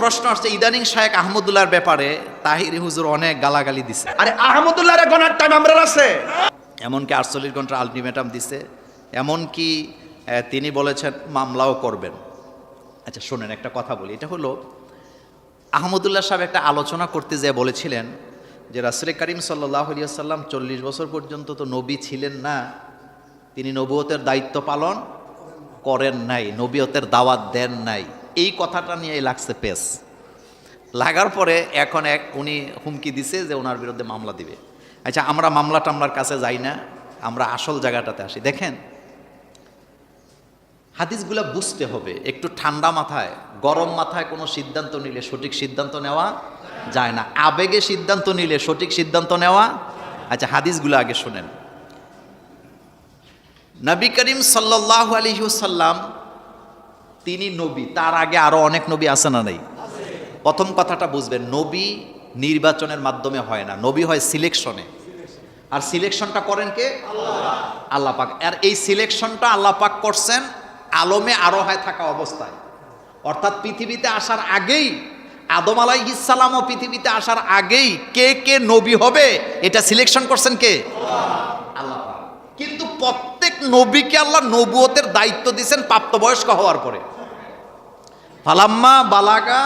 প্রশ্ন আসছে ইদানিং শায়েক আহমদুল্লাহর ব্যাপারে তাহির হুজুর অনেক গালাগালি দিছে। আরে আহমদুল্লাহর গনার টাইম আমরা আছে। এমনকি আটচল্লিশ ঘণ্টা আলটিমেটাম দিছে এমনকি তিনি বলেছেন মামলাও করবেন। আচ্ছা শোনেন একটা কথা বলি। এটা হলো আহমদুল্লাহ সাহেব একটা আলোচনা করতে যেয়ে বলেছিলেন যে রাসুল করিম সাল্লাহ সাল্লাম চল্লিশ বছর পর্যন্ত তো নবী ছিলেন না তিনি নবুয়তের দায়িত্ব পালন করেন নাই নবীয়তের দাওয়াত দেন নাই। এই কথাটা নিয়ে লাগছে পেস। লাগার পরে এখন এক উনি হুমকি দিছে যে ওনার বিরুদ্ধে মামলা দিবে। আচ্ছা আমরা মামলা টামলার কাছে যাই না, আমরা আসল জায়গাটাতে আসি। দেখেন, হাদিসগুলো বুঝতে হবে, একটু ঠান্ডা মাথায়, গরম মাথায় কোনো সিদ্ধান্ত নিলে সঠিক সিদ্ধান্ত নেওয়া যায় না। আবেগে সিদ্ধান্ত নিলে সঠিক সিদ্ধান্ত নেওয়া আচ্ছা হাদিসগুলো আগে শোনেন। নবী করিম সাল্লাহ আলহিউসাল্লাম তিনি নবী তার আগে আরও অনেক নবী আছে না নেই? প্রথম কথাটা বুঝবেন নবী নির্বাচনের মাধ্যমে হয় না নবী হয় সিলেকশনে। আর সিলেকশনটা করেন কে? আল্লাহ। পাক। আর এই সিলেকশনটা আল্লাহ পাক করছেন আলমে আরোহায় থাকা অবস্থায়। অর্থাৎ পৃথিবীতে আসার আগেই আদম আলাইহিসালামও পৃথিবীতে আসার আগেই কে কে নবী হবে এটা সিলেকশন করছেন কে? আল্লাহ পাক। কিন্তু প্রত্যেক নবীকে আল্লাহ নবুয়তের দায়িত্ব দিয়েছেন প্রাপ্তবয়স্ক হওয়ার পরে। ফালাম্মা বালাগা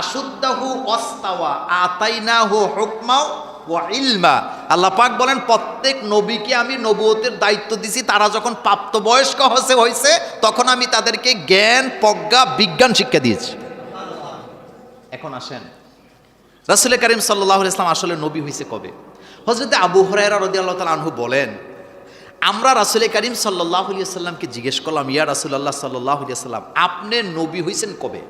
আশুদ্দাহু অস্তাওয়া, আতাইনাহু হুকমাও ওয়া ইলমা। আল্লাহ পাক বলেন, প্রত্যেক নবীকে আমি নবুয়তের দায়িত্ব দিছি, তারা যখন প্রাপ্তবয়স্ক হয়েছে হয়েছে তখন আমি তাদেরকে জ্ঞান, প্রজ্ঞা, বিজ্ঞান শিক্ষা দিয়েছি। এখন আসেন রাসুল করিম সাল্লাহ ইসলাম আসলে নবী হয়েছে কবে? হজরত আবু হরাইরা রদি আল্লাহ তালা আনহু বলেন আমরা রাসুল করিম সাল্লাহ সাল্লামকে জিজ্ঞেস করলাম, ইয়া রাসুল্লাহ সাল্লাহ সাল্লাম আপনি নবী হয়েছেন কবে?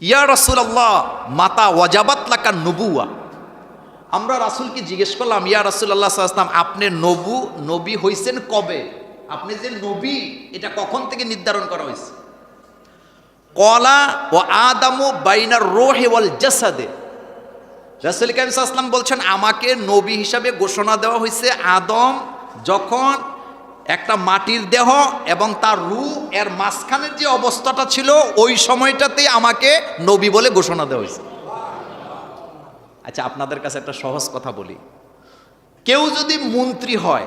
ইয়া রাসুলাল্লাহ, মাতা ওয়াজাবাত লাকা নবুয়া আমরা রাসুলকে জিজ্ঞেস করলাম, ইয়া রাসুল্লাহ সাল্লাম আপনি নবু, নবী হইছেন কবে? আপনি যে নবী, এটা কখন থেকে নির্ধারণ করা হয়েছে কলা ও আদামু বাইনার রোহে ওয়াল জাসাদে। রাসুল কামিম আসলাম বলছেন, আমাকে নবী হিসাবে ঘোষণা দেওয়া হয়েছে আদম যখন একটা মাটির দেহ এবং তার রু এর মাঝখানের যে অবস্থাটা ছিল, ওই সময়টাতেই আমাকে নবী বলে ঘোষণা দেওয়া হয়েছে। আচ্ছা আপনাদের কাছে একটা সহজ কথা বলি। কেউ যদি মন্ত্রী হয়,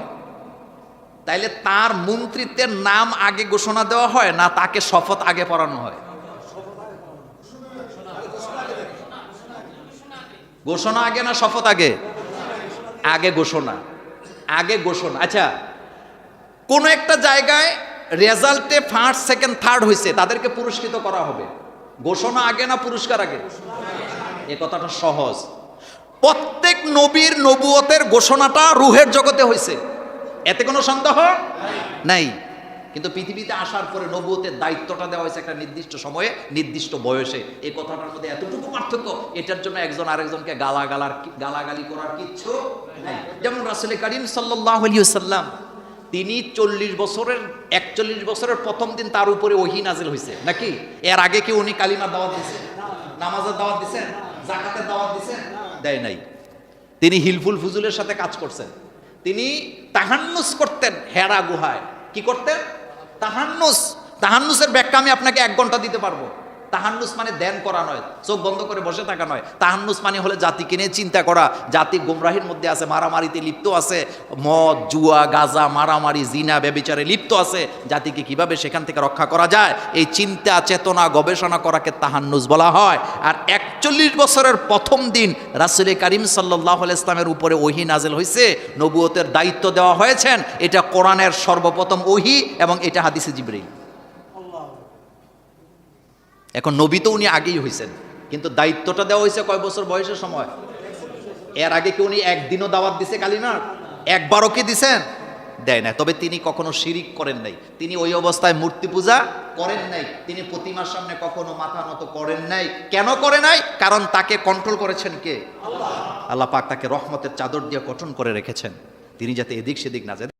তাইলে তার মন্ত্রিত্বের নাম আগে ঘোষণা দেওয়া হয় না তাকে শপথ আগে পড়ানো হয়? ঘোষণা আগে না শপথ আগে? আগে ঘোষণা। আগে ঘোষণা। আচ্ছা কোনো একটা জায়গায় রেজাল্টে ফার্স্ট সেকেন্ড থার্ড হয়েছে তাদেরকে পুরস্কৃত করা হবে। ঘোষণা আগে না পুরস্কার আগে? এ কথাটা সহজ। প্রত্যেক নবীর নবুয়তের ঘোষণাটা রুহের জগতে হয়েছে এতে কোনো সন্দেহ? নাই। কিন্তু পৃথিবীতে আসার পরে নবুয়তের দায়িত্বটা দেওয়া হয়েছে একটা নির্দিষ্ট সময়ে, নির্দিষ্ট বয়সে। এই কথাটার মধ্যে এতটুকু পার্থক্য, এটার জন্য একজন আরেকজনকে গালাগালার গালাগালি করার কিচ্ছু যেমন রাসুল করিম সাল্লাহ সাল্লাম তিনি চল্লিশ বছরের, একচল্লিশ বছরের প্রথম দিন তার উপরে ওহি নাজিল হয়েছে নাকি? এর আগে কি উনি কালিমার দাওয়াত দিয়েছেন? নামাজের দাওয়াত দিয়েছেন? জাকাতের দাওয়াত দিয়েছেন? দেয় নাই। তিনি হিলফুল ফুজুলের সাথে কাজ করছেন। তিনি তাহান্নুস করতেন হেরা গুহায়। কি করতেন? তাহান্নুস তাহান্নুসের ব্যাখ্যা আমি আপনাকে এক ঘণ্টা দিতে পারব। তাহান্নুস মানে ধ্যান করা নয়, চোখ বন্ধ করে বসে থাকা নয়। তাহান্নুস মানে হলে জাতিকে নিয়ে চিন্তা করা। জাতি গোমরাহির মধ্যে আছে, মারামারিতে লিপ্ত আছে, মদ, জুয়া, গাজা, মারামারি, জিনা, ব্যবিচারে লিপ্ত আছে। জাতিকে কীভাবে সেখান থেকে রক্ষা করা যায়? এই চিন্তা, চেতনা, গবেষণা করাকে তাহান্নুস বলা হয়। আর একচল্লিশ বছরের প্রথম দিন রাসুল করিম সাল্লাহ ইসলামের উপরে ওহি নাজেল হয়েছে নবুয়তের দায়িত্ব দেওয়া হয়েছেন। এটা কোরআনের সর্বপ্রথম ওহি এবং এটা হাদিসে জিবরিল। এখন নবী তো উনি আগেই হয়েছেন কিন্তু দায়িত্বটা দেওয়া হয়েছে কয় বছর বয়সের সময়? এর আগে কি উনি একদিনও দাওয়াত দিছে কালিমার একবারও কি দিছেন? দেয় না তবে তিনি কখনো শিরিক করেন নাই। তিনি ওই অবস্থায় মূর্তি পূজা করেন নাই। তিনি প্রতিমার সামনে কখনো মাথা নত করেন নাই। কেন করে নাই? কারণ তাকে কন্ট্রোল করেছেন কে? আল্লাহ পাক তাকে রহমতের চাদর দিয়ে গঠন করে রেখেছেন। তিনি যাতে এদিক সেদিক না যায়।